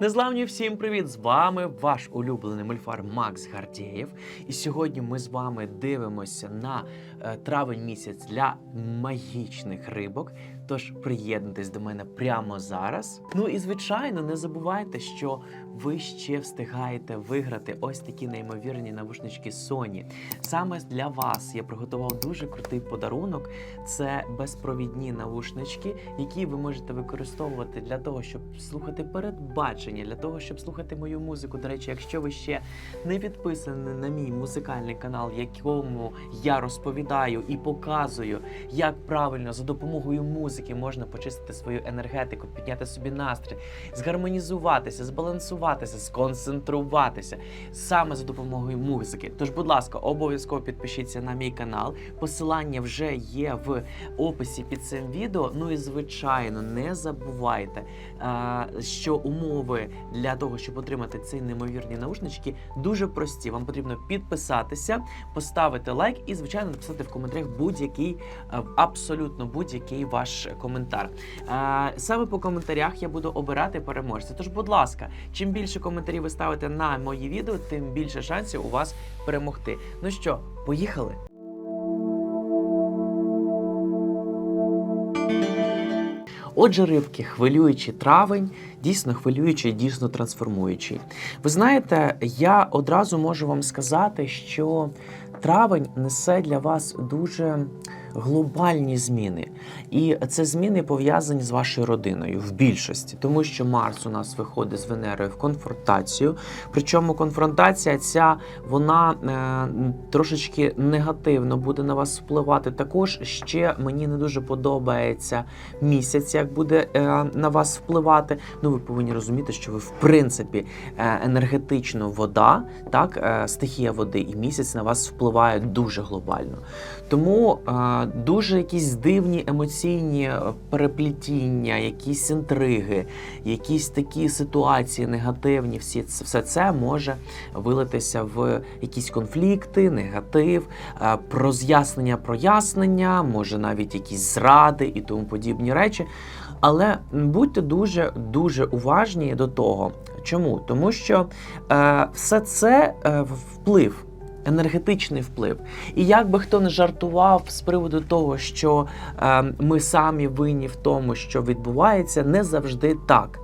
Незламні всім привіт! З вами ваш улюблений мульфар Макс Гардієв. І сьогодні ми з вами дивимося на е, травень місяць для магічних рибок. Тож приєднуйтесь до мене прямо зараз. Ну і звичайно, не забувайте, що ви ще встигаєте виграти ось такі неймовірні навушнички Sony. Саме для вас я приготував дуже крутий подарунок. Це безпровідні навушнички, які ви можете використовувати для того, щоб слухати передбачення, для того, щоб слухати мою музику. До речі, якщо ви ще не підписані на мій музикальний канал, якому я розповідаю і показую, як правильно за допомогою музики можна почистити свою енергетику, підняти собі настрій, згармонізуватися, збалансуватися, сконцентруватися саме за допомогою музики. Тож, будь ласка, обов'язково підпишіться на мій канал. Посилання вже є в описі під цим відео. Ну і звичайно, не забувайте, що умови для того, щоб отримати ці неймовірні наушнички, дуже прості. Вам потрібно підписатися, поставити лайк і, звичайно, написати в коментарях будь-який, абсолютно будь-який ваш коментар. Е, Саме по коментарях я буду обирати переможця. Тож, будь ласка, чим більше коментарів ви ставите на мої відео, тим більше шансів у вас перемогти. Ну що, поїхали? Отже, рибки, хвилюючий травень, дійсно хвилюючий, дійсно трансформуючий. Ви знаєте, я одразу можу вам сказати, що травень несе для вас дуже глобальні зміни. І це зміни пов'язані з вашою родиною в більшості, тому що Марс у нас виходить з Венерою в конфронтацію. Причому конфронтація ця вона е, трошечки негативно буде на вас впливати. Також ще мені не дуже подобається місяць, як буде е, на вас впливати. Ну, ви повинні розуміти, що ви в принципі е, енергетично вода, так, е, стихія води, і місяць на вас впливає дуже глобально. Тому е, дуже якісь дивні емоційні е, переплетіння, якісь інтриги, якісь такі ситуації негативні, всі все це може вилитися в якісь конфлікти, негатив, е, роз'яснення, прояснення, може навіть якісь зради і тому подібні речі. Але будьте дуже дуже уважні до того. Чому? Тому що е, все це е, вплив. Енергетичний вплив. І як би хто не жартував з приводу того, що е, ми самі винні в тому, що відбувається, не завжди так.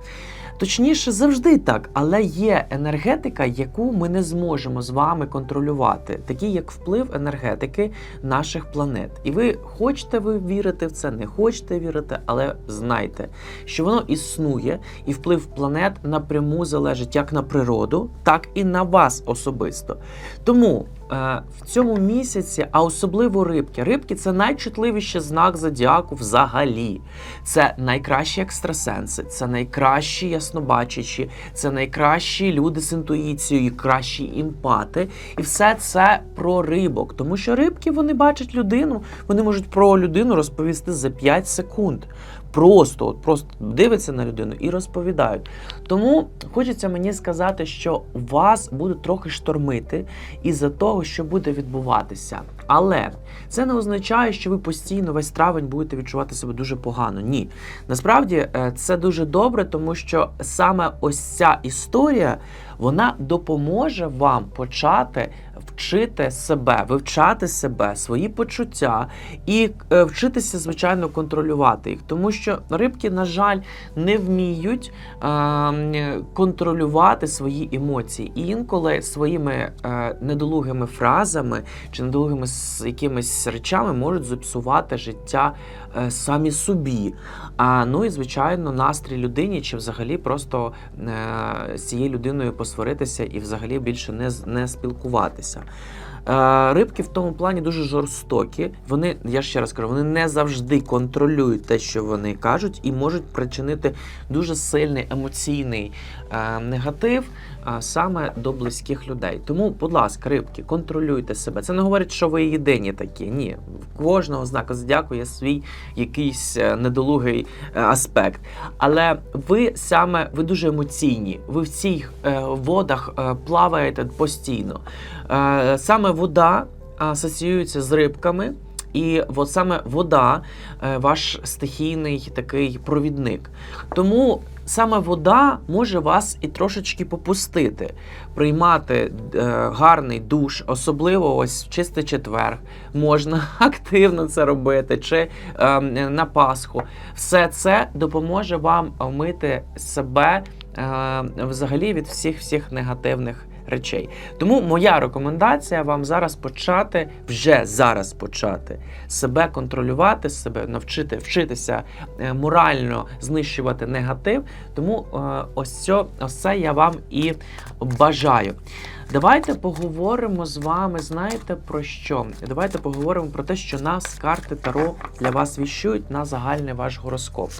Точніше, завжди так, але є енергетика, яку ми не зможемо з вами контролювати, такі як вплив енергетики наших планет. І ви хочете ви вірити в це, не хочете вірити, але знайте, що воно існує, і вплив планет напряму залежить як на природу, так і на вас особисто. Тому в цьому місяці, а особливо рибки, рибки це найчутливіший знак зодіаку взагалі. Це найкращі екстрасенси, це найкращі яснобачачі, це найкращі люди з інтуїцією, кращі імпати. І все це про рибок. Тому що рибки вони бачать людину, вони можуть про людину розповісти за 5 секунд. Просто, от просто дивляться на людину і розповідають. Тому хочеться мені сказати, що вас буде трохи штормити із-за того, що буде відбуватися. Але це не означає, що ви постійно весь травень будете відчувати себе дуже погано. Ні. Насправді е, це дуже добре, тому що саме ось ця історія вона допоможе вам почати вчити себе, вивчати себе, свої почуття і е, вчитися, звичайно, контролювати їх. Тому що рибки, на жаль, не вміють е, контролювати свої емоції. І інколи своїми е, недолугими фразами чи недолугими якимись речами можуть зіпсувати життя самі собі. А ну і звичайно, настрій людині, чи взагалі просто е, з цією людиною посваритися і взагалі більше не, не спілкуватися. Е, Рибки в тому плані дуже жорстокі. Вони, я ще раз кажу, вони не завжди контролюють те, що вони кажуть, і можуть причинити дуже сильний емоційний е, негатив е, саме до близьких людей. Тому, будь ласка, рибки, контролюйте себе. Це не говорить, що ви єдині такі. Ні, в кожного знака зодіаку є свій якийсь е, недолугий е, аспект. Але ви саме ви дуже емоційні. Ви в цих е, водах плаваєте постійно. Саме вода асоціюється з рибками. І от саме вода е, ваш стихійний такий провідник. Тому саме вода може вас і трошечки попустити, приймати е, гарний душ, особливо ось в чистий четвер. Можна активно це робити, чи е, на Пасху. Все це допоможе вам вмити себе е, взагалі від всіх всіх негативних речей. Тому моя рекомендація вам зараз почати, вже зараз почати себе контролювати, себе навчити вчитися е, морально знищувати негатив. Тому е, ось це, ось це я вам і бажаю. Давайте поговоримо з вами, знаєте про що? Давайте поговоримо про те, що нас карти Таро для вас віщують на загальний ваш гороскоп.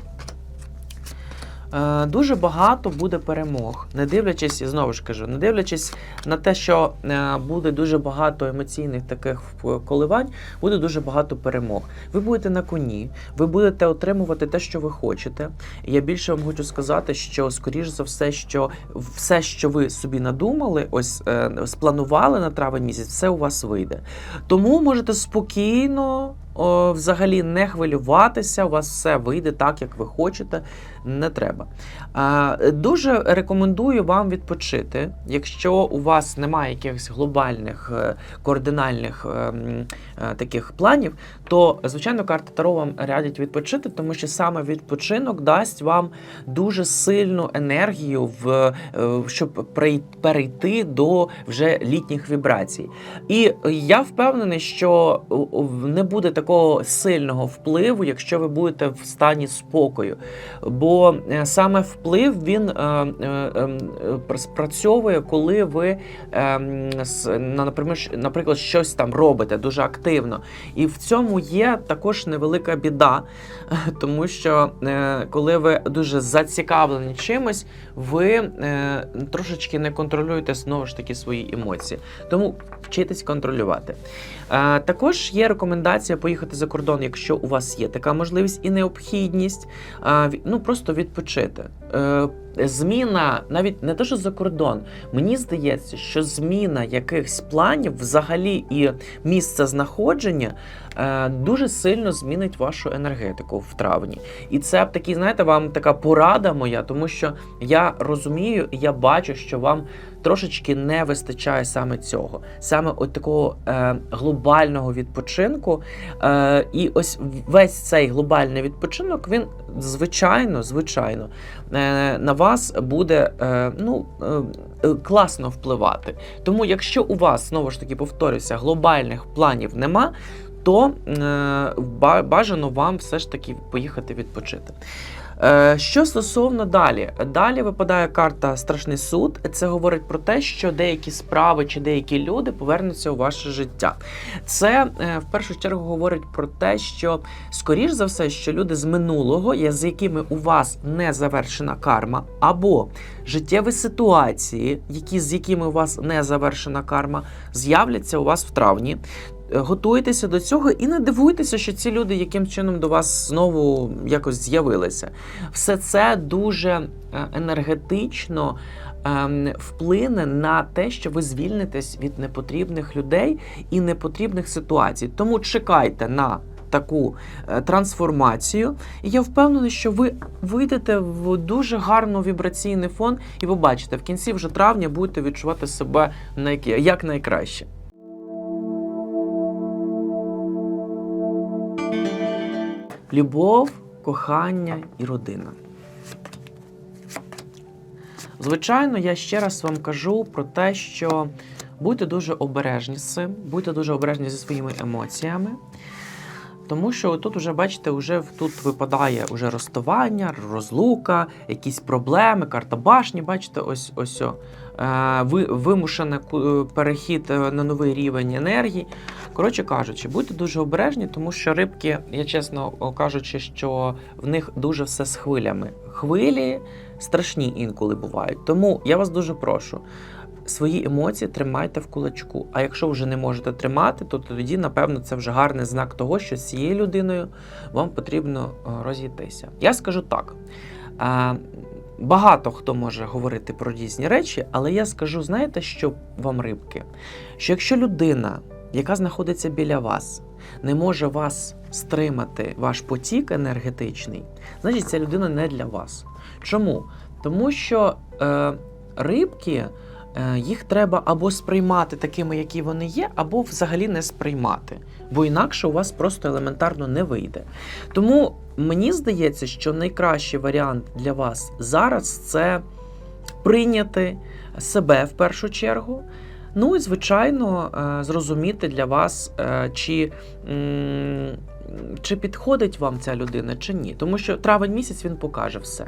Е, Дуже багато буде перемог, не дивлячись, і знову ж кажу, не дивлячись на те, що е, буде дуже багато емоційних таких в- коливань, буде дуже багато перемог. Ви будете на коні, ви будете отримувати те, що ви хочете. Я більше вам хочу сказати, що скоріш за все, що все, що ви собі надумали, ось е, спланували на травень місяць, все у вас вийде. Тому можете спокійно. О, взагалі не хвилюватися, у вас все вийде так, як ви хочете, не треба. А, дуже рекомендую вам відпочити, якщо у вас немає якихось глобальних е, координальних е, е, таких планів, то звичайно карти Таро вам радять відпочити, тому що саме відпочинок дасть вам дуже сильну енергію, в, е, щоб перейти до вже літніх вібрацій. І я впевнений, що не буде такого сильного впливу, якщо ви будете в стані спокою. Бо е, саме вплив він е, е, е, е, спрацьовує, коли ви, е, м, с- на- наприклад, щось там робите дуже активно. І в цьому є також невелика біда, тому що коли ви дуже зацікавлені чимось, ви е, трошечки не контролюєте знову ж таки свої емоції. Тому вчитесь контролювати. Е, також є рекомендація поїхати за кордон, якщо у вас є така можливість і необхідність. е, ну просто відпочити. Е, Зміна навіть не те, що за кордон. Мені здається, що зміна якихось планів, взагалі і місце знаходження е, дуже сильно змінить вашу енергетику в травні. І це такий, знаєте, вам така порада моя, тому що я розумію і я бачу, що вам трошечки не вистачає саме цього, саме от такого е, глобального відпочинку. Е, і ось весь цей глобальний відпочинок, він звичайно, звичайно, е, на вас буде е, ну, е, класно впливати. Тому, якщо у вас знову ж таки повторюся, глобальних планів нема. То е, бажано вам все ж таки поїхати відпочити. Е, Що стосовно далі, далі випадає карта Страшний суд. Це говорить про те, що деякі справи чи деякі люди повернуться у ваше життя. Це е, в першу чергу говорить про те, що скоріш за все, що люди з минулого, з якими у вас не завершена карма, або життєві ситуації, які з якими у вас не завершена карма, з'являться у вас в травні. Е, Готуйтеся до цього і не дивуйтеся, що ці люди яким чином до вас знову якось з'явилися. Все це дуже е, енергетично ем, вплине на те, що ви звільнитесь від непотрібних людей і непотрібних ситуацій. Тому чекайте на таку е, трансформацію, і я впевнений, що ви вийдете в дуже гарний вібраційний фон, і побачите, в кінці вже травня будете відчувати себе як найкраще. Любов, кохання і родина. Звичайно, я ще раз вам кажу про те, що будьте дуже обережні з цим, будьте дуже обережні зі своїми емоціями. Тому що тут вже, бачите, вже тут випадає уже розставання, розлука, якісь проблеми, карта башні, бачите, ось ось о, е, ви, вимушений перехід е, на новий рівень енергії. Коротше кажучи, будьте дуже обережні, тому що рибки, я чесно кажучи, що в них дуже все з хвилями. Хвилі страшні інколи бувають. Тому я вас дуже прошу. Свої емоції тримайте в кулачку. А якщо вже не можете тримати, то тоді, напевно, це вже гарний знак того, що з цією людиною вам потрібно розійтися. Я скажу так. Багато хто може говорити про різні речі, але я скажу, знаєте, що вам рибки? Що якщо людина, яка знаходиться біля вас, не може вас стримати, ваш потік енергетичний, значить ця людина не для вас. Чому? Тому що е, рибки. е, Їх треба або сприймати такими, які вони є, або взагалі не сприймати, бо інакше у вас просто елементарно не вийде. Тому мені здається, що найкращий варіант для вас зараз це прийняти себе в першу чергу. Ну і звичайно, е, зрозуміти для вас, е, чи, чи підходить вам ця людина, чи ні. Тому що травень місяць він покаже все.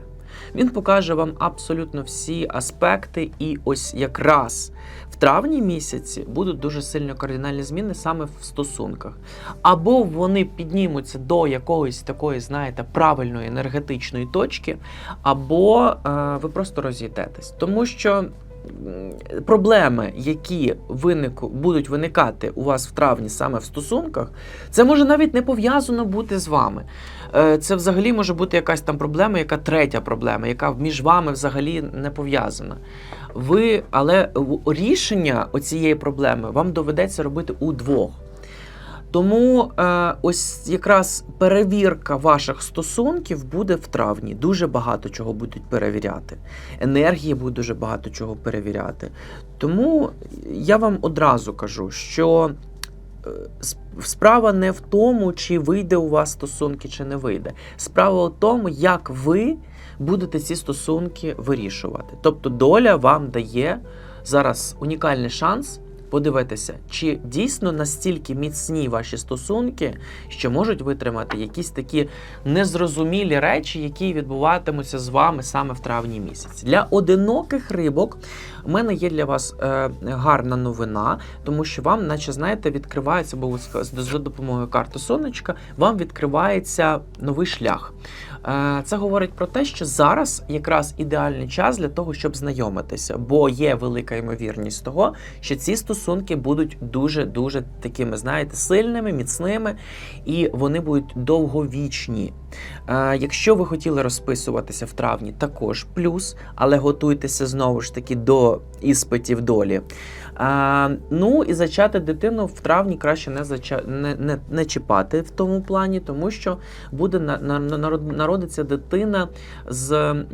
Він покаже вам абсолютно всі аспекти, і ось якраз в травні місяці будуть дуже сильно кардинальні зміни саме в стосунках. Або вони піднімуться до якоїсь такої, знаєте, правильної енергетичної точки, або е, ви просто розійдетесь. Тому що проблеми, які виник, будуть виникати у вас в травні саме в стосунках, це може навіть не пов'язано бути з вами. Е, Це взагалі може бути якась там проблема, яка третя проблема, яка між вами взагалі не пов'язана. Ви, але рішення оцієї проблеми вам доведеться робити удвох. Тому е, ось якраз перевірка ваших стосунків буде в травні. Дуже багато чого будуть перевіряти. Енергії буде дуже багато чого перевіряти. Тому я вам одразу кажу, що е, справа не в тому, чи вийде у вас стосунки, чи не вийде. Справа в тому, як ви будете ці стосунки вирішувати. Тобто доля вам дає зараз унікальний шанс подивитися, чи дійсно настільки міцні ваші стосунки, що можуть витримати якісь такі незрозумілі речі, які відбуватимуться з вами саме в травні місяці. Для одиноких рибок у мене є для вас е, гарна новина, тому що вам, наче знаєте, відкривається, бо за допомогою карти сонечка, вам відкривається новий шлях. Е, Це говорить про те, що зараз якраз ідеальний час для того, щоб знайомитися, бо є велика ймовірність того, що ці стосунки будуть дуже дуже такими, знаєте, сильними, міцними, і вони будуть довговічні. Е, Якщо ви хотіли розписуватися в травні, також плюс, але готуйтеся знову ж таки до up. Іспитів долі. А, ну і зачати дитину в травні краще не, зача... не, не, не чіпати в тому плані, тому що буде на, на, народиться дитина з м,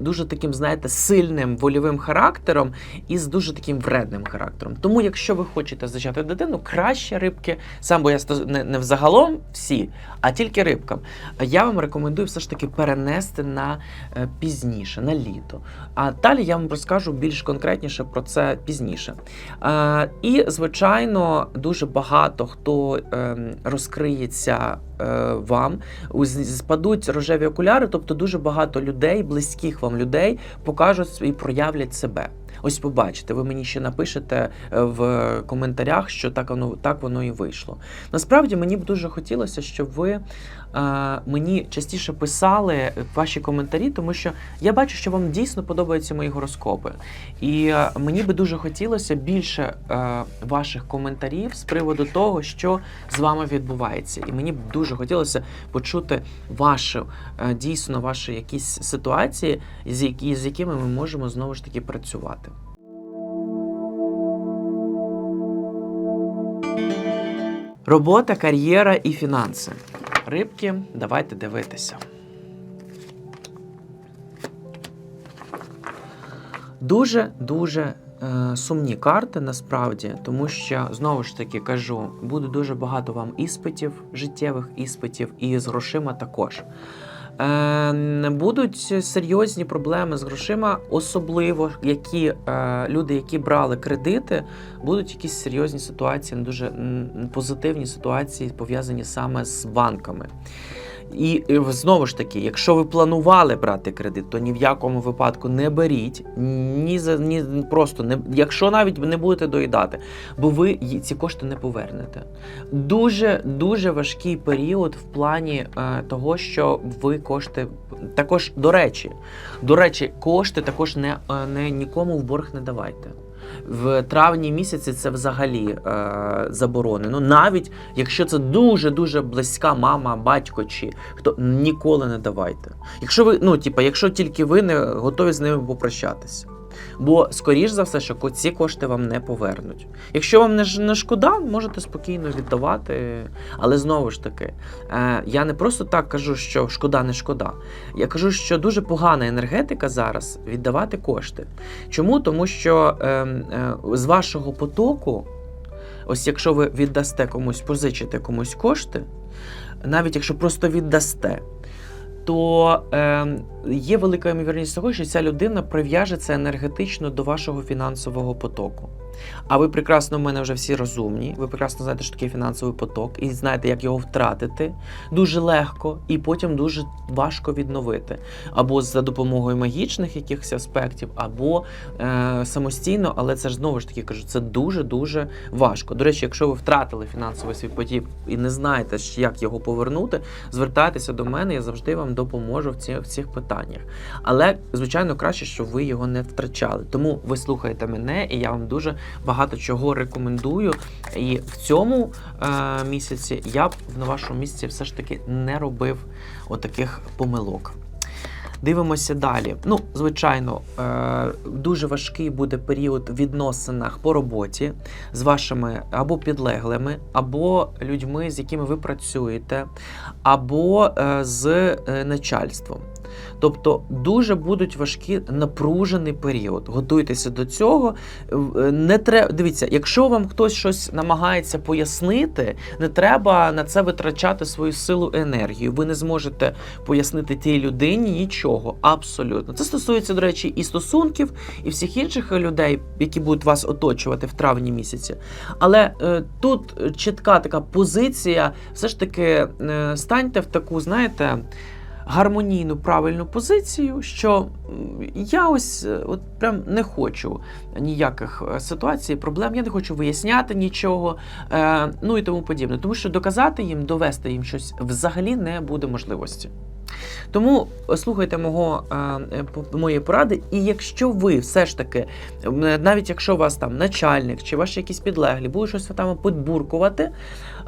дуже таким, знаєте, сильним вольовим характером і з дуже таким вредним характером. Тому, якщо ви хочете зачати дитину, краще рибки, сам бо я не, не взагалом всі, а тільки рибкам. Я вам рекомендую все ж таки перенести на е, пізніше, на літо. А далі я вам розкажу більш конкретніше про це пізніше. Е, і, звичайно, дуже багато хто ем, розкриється е, вам, спадуть рожеві окуляри, тобто дуже багато людей, близьких вам людей, покажуть і проявлять себе. Ось побачите, ви мені ще напишете е, в коментарях, що так воно так воно і вийшло. Насправді мені б дуже хотілося, щоб ви е, мені частіше писали ваші коментарі, тому що я бачу, що вам дійсно подобаються мої гороскопи. І е, мені би дуже хотілося більше е, ваших коментарів з приводу того, що з вами відбувається. І мені б дуже хотілося почути вашу е, дійсно ваші якісь ситуації, з якими ми можемо знову ж таки працювати. Робота, кар'єра і фінанси. Рибки, давайте дивитися. Дуже дуже е, сумні карти насправді, тому що знову ж таки кажу, буде дуже багато вам іспитів, життєвих іспитів, і з грошима також. Е, будуть серйозні проблеми з грошима, особливо які е, люди, які брали кредити, будуть якісь серйозні ситуації, не дуже позитивні ситуації, пов'язані саме з банками. І, знову ж таки, якщо ви планували брати кредит, то ні в якому випадку не беріть, ні за ні просто не якщо навіть не будете доїдати, бо ви ці кошти не повернете. Дуже дуже важкий період в плані е, того, що ви кошти також до речі, до речі, кошти також не, е, не нікому в борг не давайте. В травні місяці це взагалі е, заборонено. Навіть якщо це дуже дуже близька мама, батько чи хто ніколи не давайте. Якщо ви, ну типа, якщо тільки ви не готові з ними попрощатися. Бо, скоріш за все, що ці кошти вам не повернуть. Якщо вам не, шкода, можете спокійно віддавати. Але знову ж таки, е, я не просто так кажу, що шкода, не шкода. Я кажу, що дуже погана енергетика зараз віддавати кошти. Чому? Тому що е, е, з вашого потоку, ось якщо ви віддасте комусь, позичите комусь кошти, навіть якщо просто віддасте, то е, є велика ймовірність того, що ця людина прив'яжеться енергетично до вашого фінансового потоку. А ви прекрасно в мене вже всі розумні. Ви прекрасно знаєте, що таке фінансовий поток, і знаєте, як його втратити дуже легко і потім дуже важко відновити. Або за допомогою магічних якихось аспектів, або е, самостійно, але це ж знову ж таки кажу, це дуже-дуже важко. До речі, якщо ви втратили фінансовий свій потік і не знаєте, як його повернути, звертайтеся до мене, я завжди вам допоможу в, ці, в цих питаннях. Але, звичайно, краще, щоб ви його не втрачали. Тому ви слухаєте мене, і я вам дуже багато чого рекомендую. І в цьому е, місяці я б на вашому місці все ж таки не робив отаких помилок. Дивимося далі. Ну, звичайно, е, дуже важкий буде період в відносинах по роботі з вашими або підлеглими, або людьми, з якими ви працюєте, або е, з е, начальством. Тобто дуже будуть важкі напружений період. Готуйтеся до цього. Е, Не треба дивіться, якщо вам хтось щось намагається пояснити, не треба на це витрачати свою силу енергію. Ви не зможете пояснити тій людині нічого. Абсолютно. Це стосується, до речі, і стосунків, і всіх інших людей, які будуть вас оточувати в травні місяці. Але е, тут чітка така позиція, все ж таки е, станьте в таку, знаєте гармонійну правильну позицію, що я ось е, от прям не хочу ніяких е, ситуацій, проблем, я не хочу виясняти нічого, е, ну і тому подібне. Тому що доказати їм, довести їм щось взагалі не буде можливості. Тому е, слухайте мого, е, е, моєї поради, і якщо ви все ж таки, навіть якщо вас там начальник чи ваші якісь підлеглі будуть щось там підбуркувати,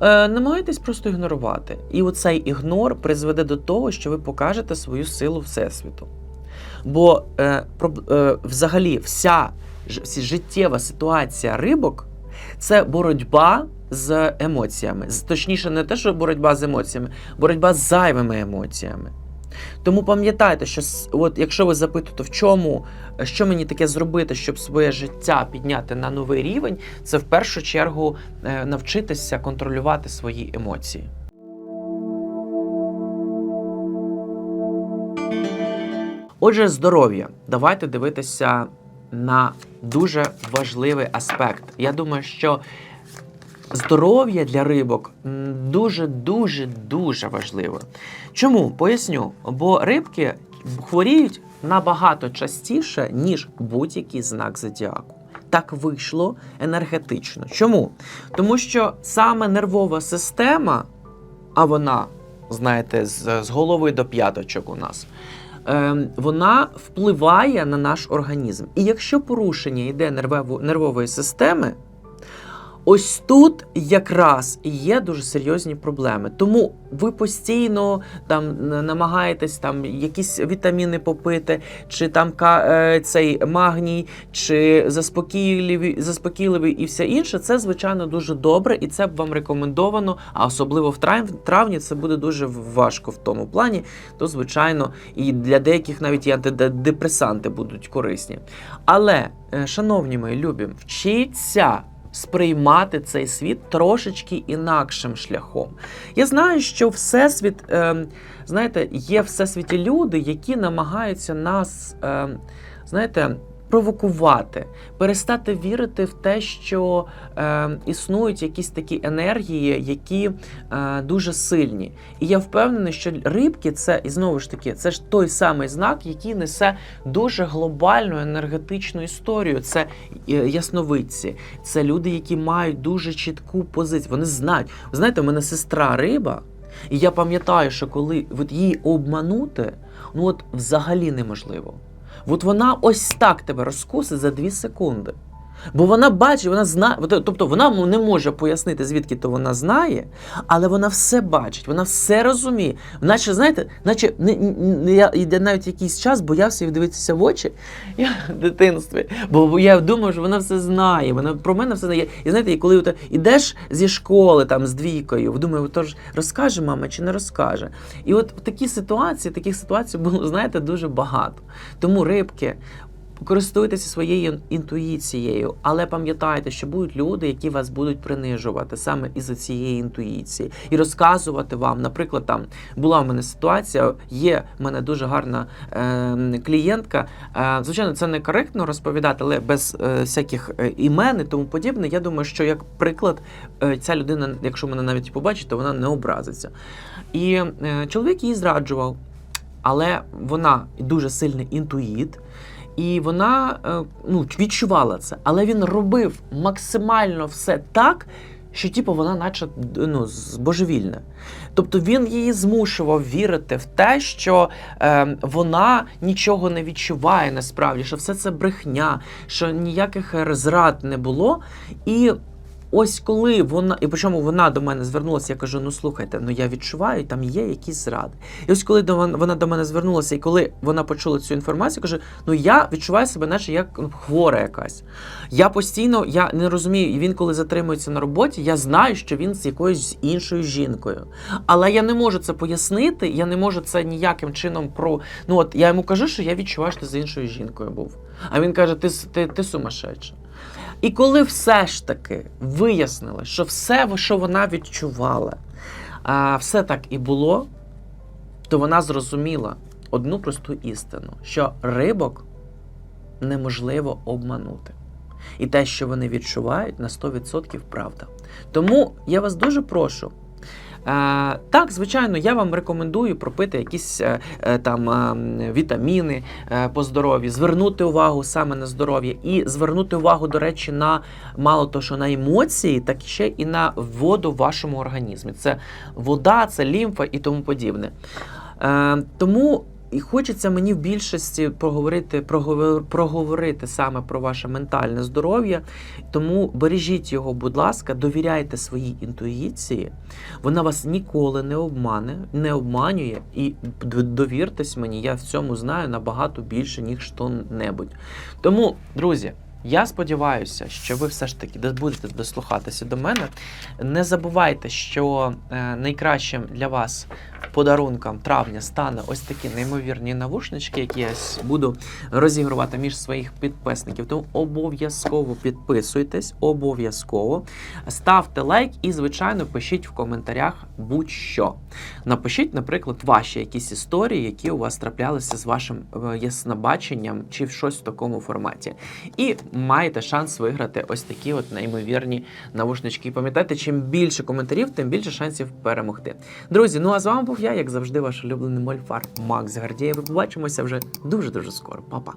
намагайтесь просто ігнорувати. І оцей ігнор призведе до того, що ви покажете свою силу Всесвіту. Бо взагалі вся життєва ситуація рибок це боротьба з емоціями. Точніше, не те, що боротьба з емоціями, боротьба з зайвими емоціями. Тому пам'ятайте, що от якщо ви запитуєте, в чому, що мені таке зробити, щоб своє життя підняти на новий рівень, це в першу чергу е, навчитися контролювати свої емоції. Отже, здоров'я. Давайте дивитися на дуже важливий аспект. Я думаю, що здоров'я для рибок дуже, дуже, важливе. Чому? Поясню. Бо рибки хворіють набагато частіше, ніж будь-який знак зодіаку. Так вийшло енергетично. Чому? Тому що саме нервова система, а вона, знаєте, з, з голови до п'яточок у нас. ем, Вона впливає на наш організм. І якщо порушення йде нервово- нервової системи, Ось тут якраз є дуже серйозні проблеми. Тому ви постійно там намагаєтесь там якісь вітаміни попити, чи там е, цей магній, чи заспокійливі, заспокійливий і все інше. Це звичайно дуже добре, і це б вам рекомендовано. А особливо в трав- травні це буде дуже важко в тому плані. То звичайно, і для деяких навіть і антидепресанти будуть корисні. Але, е, шановні мої любі, вчіться сприймати цей світ трошечки інакшим шляхом. Я знаю, що всесвіт, е, знаєте, є всесвіті люди, які намагаються нас, е, знаєте, провокувати, перестати вірити в те, що е, існують якісь такі енергії, які е, дуже сильні. І я впевнений, що рибки це і знову ж таки, це ж той самий знак, який несе дуже глобальну енергетичну історію. Це е, ясновидці, це люди, які мають дуже чітку позицію. Вони знають. Знаєте, у мене сестра риба, і я пам'ятаю, що коли от її обманути, ну от взагалі неможливо. От вона ось так тебе розкусить за дві секунди. Бо вона бачить, вона знає, тобто вона не може пояснити, звідки то вона знає, але вона все бачить, вона все розуміє. Наче, знаєте, наче я навіть якийсь час, боявся їй дивитися в очі я в дитинстві. Бо я думаю, що вона все знає. Вона про мене все знає. І знаєте, коли ти йдеш зі школи там з двійкою, думаю, тож розкаже мама чи не розкаже. І от в такі ситуації, таких ситуацій було, знаєте, дуже багато. Тому рибки. Користуйтеся своєю інтуїцією, але пам'ятайте, що будуть люди, які вас будуть принижувати саме із-за цієї інтуїції, і розказувати вам. Наприклад, там була в мене ситуація, є в мене дуже гарна е, клієнтка. Е, звичайно, це не коректно розповідати, але без е, всяких е, імен і тому подібне. Я думаю, що як приклад, е, ця людина, якщо мене навіть побачить, то вона не образиться. І е, чоловік її зраджував, але вона дуже сильний інтуїт. І вона е, ну, відчувала це, але він робив максимально все так, що типу, вона наче ну, божевільна. Тобто він її змушував вірити в те, що е, вона нічого не відчуває насправді, що все це брехня, що ніяких е, зрад не було. І ось коли вона, і причому вона до мене звернулася, я кажу: ну слухайте, ну я відчуваю, там є якісь зради. І ось коли до вона до мене звернулася, і коли вона почула цю інформацію, каже: ну я відчуваю себе, наче як ну, хвора якась. Я постійно я не розумію, і він, коли затримується на роботі, я знаю, що він з якоюсь іншою жінкою. Але я не можу це пояснити, я не можу це ніяким чином про. Ну от я йому кажу, що я відчуваю, що ти з іншою жінкою був. А він каже: Ти, ти, ти сумасшедша. І коли все ж таки вияснили, що все, що вона відчувала, все так і було, то вона зрозуміла одну просту істину, що рибок неможливо обманути. І те, що вони відчувають, на 100% правда. Тому я вас дуже прошу. Е, так, звичайно, я вам рекомендую пропити якісь е, е, там вітаміни по здоров'ю, звернути увагу саме на здоров'я і звернути увагу, до речі, на мало того, що на емоції, так ще і на воду в вашому організмі. Це вода, це лімфа і тому подібне. Тому і хочеться мені в більшості проговорити, проговор- проговорити саме про ваше ментальне здоров'я. Тому бережіть його, будь ласка, довіряйте своїй інтуїції. Вона вас ніколи не обмане, не обманює. І довіртесь мені, я в цьому знаю набагато більше, ніж що-небудь. Тому, друзі. Я сподіваюся, що ви все ж таки будете дослухатися до мене. Не забувайте, що е, найкращим для вас подарунком травня стане ось такі неймовірні навушнички, які я буду розігрувати між своїх підписників. Тому обов'язково підписуйтесь, обов'язково ставте лайк і, звичайно, пишіть в коментарях будь-що. Напишіть, наприклад, ваші якісь історії, які у вас траплялися з вашим е, яснобаченням чи в щось в такому форматі. І маєте шанс виграти ось такі от неймовірні навушнички. Пам'ятайте, чим більше коментарів, тим більше шансів перемогти. Друзі, ну а з вами був я, як завжди, ваш улюблений мольфар Макс Гардієв. Побачимося вже дуже дуже скоро. Па-па.